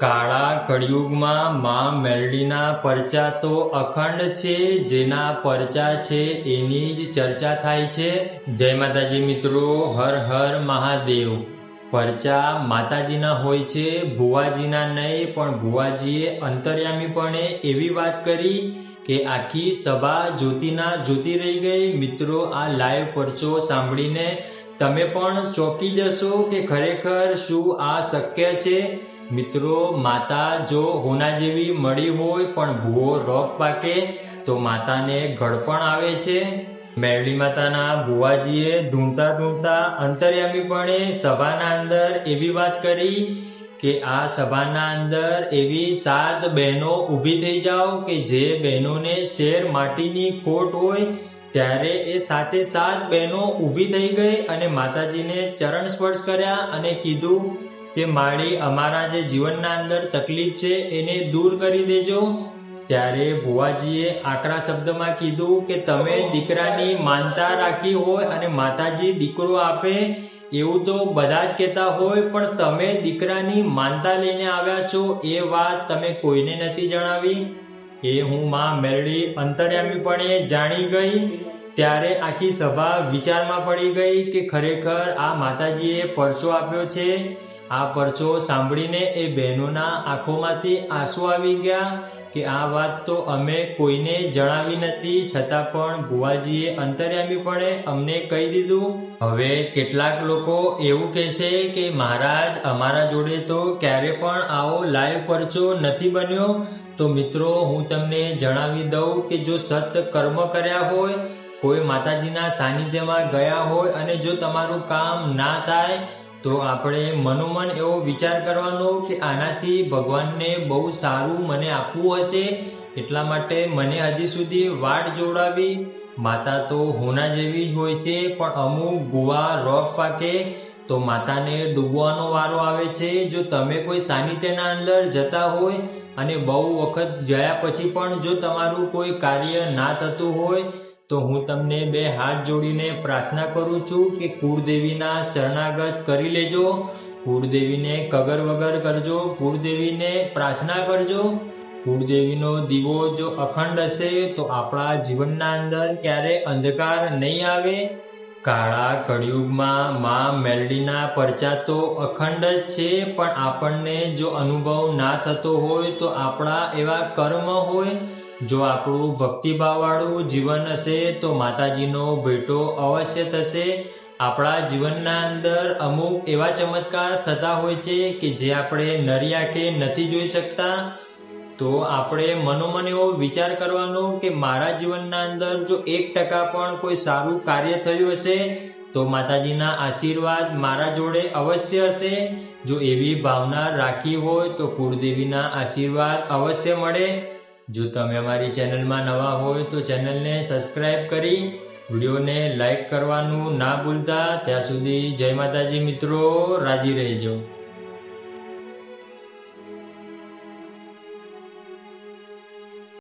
કાળા કળિયુગમાં મા મેલડીના પરચા તો અખંડ છે, જેના પરચા છે એની જ ચર્ચા થાય છે. જય માતાજી મિત્રો, હર હર મહાદેવ. પરચા માતાજીના હોય છે, ભુવાજીના નહીં, પણ ભુવાજીએ અંતર્યામીપણે એવી વાત કરી કે આખી સભા જ્યોતિના જ્યોતિ રહી ગઈ. મિત્રો, આ લાઈવ પરચો સાંભળીને તમે પણ ચોંકી જશો કે ખરેખર શું આ શક્ય છે? મિત્રો, માતા જો હોના જેવી મળી હોય પણ ભૂવો રોગ પાકે, તો માતાને ગળપણ આવે છે. મેરડી માતાના ભુવાજીએ ઢૂંઢતા ઢૂંઢતા અંતર્યામીપણે સભાના અંદર એવી વાત કરી કે આ સભાના અંદર એવી સાત બહેનો ઊભી થઈ જાઓ કે જે બહેનોને શેર માટીની ખોટ હોય, ત્યારે એ સાથે સાત બહેનો ઊભી થઈ ગઈ અને માતાજીને ચરણ સ્પર્શ કર્યા અને કીધું કે માળી અમારા જે જીવનના અંદર તકલીફ છે એને દૂર કરી દેજો. ત્યારે ભુવાજીએ આકરા શબ્દમાં કીધું કે તમે દીકરાની માનતા રાખી હોય અને માતાજી દીકરો આપે, એવું તો બધા જ કહેતા હોય, પણ તમે દીકરાની માનતા લઈને આવ્યા છો, એ વાત તમે કોઈને નથી જણાવી? એ હું માં મેરડી અંતર્યામીપણે જાણી ગઈ. ત્યારે આખી સભા વિચારમાં પડી ગઈ કે ખરેખર આ માતાજીએ પરચો આપ્યો છે. આ પરચો સાંભળીને એ બહેનોના આંખોમાંથી આંસુ આવી ગયા કે આ વાત તો અમે કોઈને જણાવી નથી, છતાં પણ ભુવાજીએ અંતર્યામીપણે અમને કહી દીધું, હવે કેટલાક લોકો એવું કહેશે કે મહારાજ, અમારા જોડે તો ક્યારે પણ આવો લાઈવ પરચો નથી બન્યો. તો મિત્રો, હું તમને જણાવી દઉં કે જો સત કર્મ કર્યા હોય, કોઈ માતાજીના સાનિધ્યમાં ગયા હોય અને જો તમારું કામ ના થાય તો આપણે મનોમન એવો વિચાર કરવાનો કે આનાથી ભગવાનને બહુ સારું મને આપવું હશે. એટલા માટે મને હજી સુધી વાટ જોડાવી. માતા તો હોના જેવી જ હોય છે, પણ અમુક ગુવા રોફ પાકે તો માતાને ડૂબવાનો વારો આવે છે. જો તમે કોઈ સાનિધ્યના અંદર જતા હોય અને બહુ વખત ગયા પછી પણ જો તમારું કોઈ કાર્ય ના થતું હોય તો હું તમને બે હાથ જોડીને પ્રાર્થના કરું છું કે કુળદેવીના શરણાગત કરી લેજો. કુળદેવીને કગર વગર કરજો. કુળદેવીને પ્રાર્થના કરજો. કુળદેવીનો દીવો જો અખંડ હશે તો આપણા જીવનના અંદર ક્યારે અંધકાર નહીં આવે. કાળા કળિયુગમાં માં મેલડીના પરચા તો અખંડ જ છે, પણ આપણને જો અનુભવ ના થતો હોય તો આપણા એવા કર્મ હોય. જો આપણું ભક્તિભાવવાળું જીવન હશે તો માતાજીનો ભેટો અવશ્ય થશે. આપણા જીવનના અંદર અમુક એવા ચમત્કાર થતા હોય છે કે જે આપણે નરી આંખે નથી જોઈ શકતા. તો આપણે મનોમન એવો વિચાર કરવાનો કે મારા જીવનના અંદર જો એક ટકા પણ કોઈ સારું કાર્ય થયું હશે, તો માતાજીના આશીર્વાદ મારા જોડે અવશ્ય હશે. જો એવી ભાવના રાખી હોય તો કુળદેવીના આશીર્વાદ અવશ્ય મળે. જો તમે અમારી ચેનલમાં નવા હોય તો ચેનલને સબસ્ક્રાઈબ કરી વિડીયોને લાઈક કરવાનું ના ભૂલતા. ત્યાં સુધી જય માતાજી મિત્રો, રાજી રહેજો.